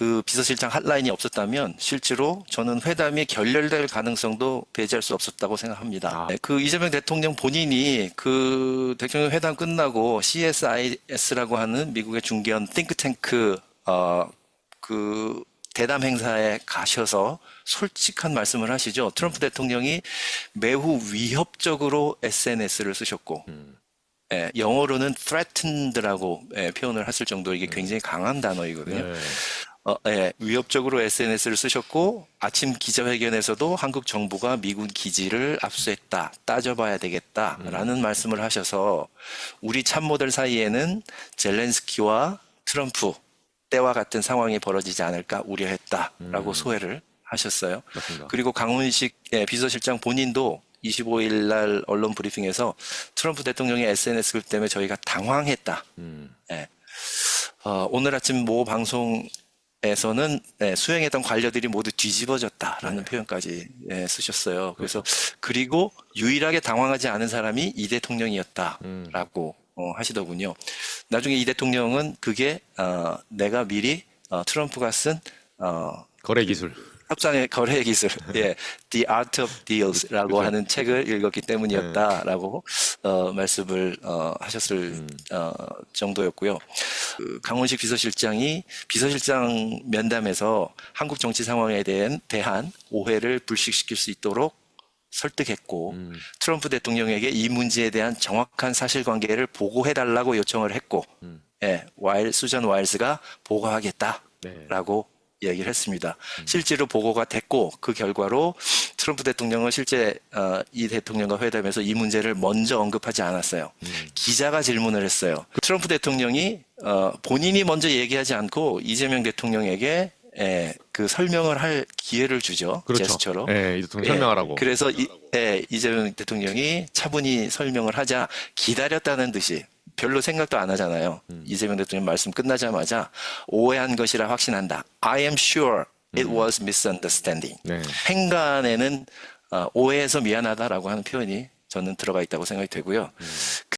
그 비서실장 핫라인이 없었다면 실제로 저는 회담이 결렬될 가능성도 배제할 수 없었다고 생각합니다. 아. 네, 그 이재명 대통령 본인이 그 대통령 회담 끝나고 CSIS라고 하는 미국의 중견 띵크탱크 어그 대담 행사에 가셔서 솔직한 말씀을 하시죠. 트럼프 대통령이 매우 위협적으로 SNS를 쓰셨고, 예, 영어로는 threatened라고 예, 표현을 했을 정도로 이게 굉장히 강한 단어이거든요. 네. 어, 예, 위협적으로 SNS를 쓰셨고 아침 기자회견에서도 한국 정부가 미군 기지를 압수했다, 따져봐야 되겠다라는 말씀을 하셔서 우리 참모들 사이에는 젤렌스키와 트럼프 때와 같은 상황이 벌어지지 않을까 우려했다라고 소회를 하셨어요. 맞습니다. 그리고 강훈식 예, 비서실장 본인도 25일 날 언론 브리핑에서 트럼프 대통령의 SNS 글 때문에 저희가 당황했다. 음. 예. 어, 오늘 아침 모 방송 에서는 예, 수행했던 관료들이 모두 뒤집어졌다라는 표현까지 예, 쓰셨어요. 그래서 그리고 유일하게 당황하지 않은 사람이 이 대통령이었다라고 어, 하시더군요. 나중에 이 대통령은 그게 어, 내가 미리 어, 트럼프가 쓴 어, 거래 기술. 협상의 거래 기술, 예, The Art of Deals라고 하는 책을 읽었기 때문이었다라고 어, 말씀을 어, 하셨을 어, 정도였고요. 그 강원식 비서실장이 비서실장 면담에서 한국 정치 상황에 대한 대한 오해를 불식시킬 수 있도록 설득했고 트럼프 대통령에게 이 문제에 대한 정확한 사실관계를 보고해달라고 요청을 했고, 예, 와일 수전 와일스가 보고하겠다라고 얘기를 했습니다. 실제로 보고가 됐고 그 결과로 트럼프 대통령은 실제 어, 이 대통령과 회담에서 이 문제를 먼저 언급하지 않았어요. 기자가 질문을 했어요. 그 트럼프 대통령이 어, 본인이 먼저 얘기하지 않고 이재명 대통령에게 예, 그 설명을 할 기회를 주죠. 그렇죠. 제스처로. 예, 이 대통령 예, 설명하라고. 그래서 이, 예, 이재명 대통령이 차분히 설명을 하자 기다렸다는 듯이 별로 생각도 안 하잖아요. 음. 이재명 대통령 말씀 끝나자마자 오해한 것이라 확신한다. I am sure it was misunderstanding. 음. 네. 행간에는 어, 오해해서 미안하다라고 하는 표현이 저는 들어가 있다고 생각이 되고요.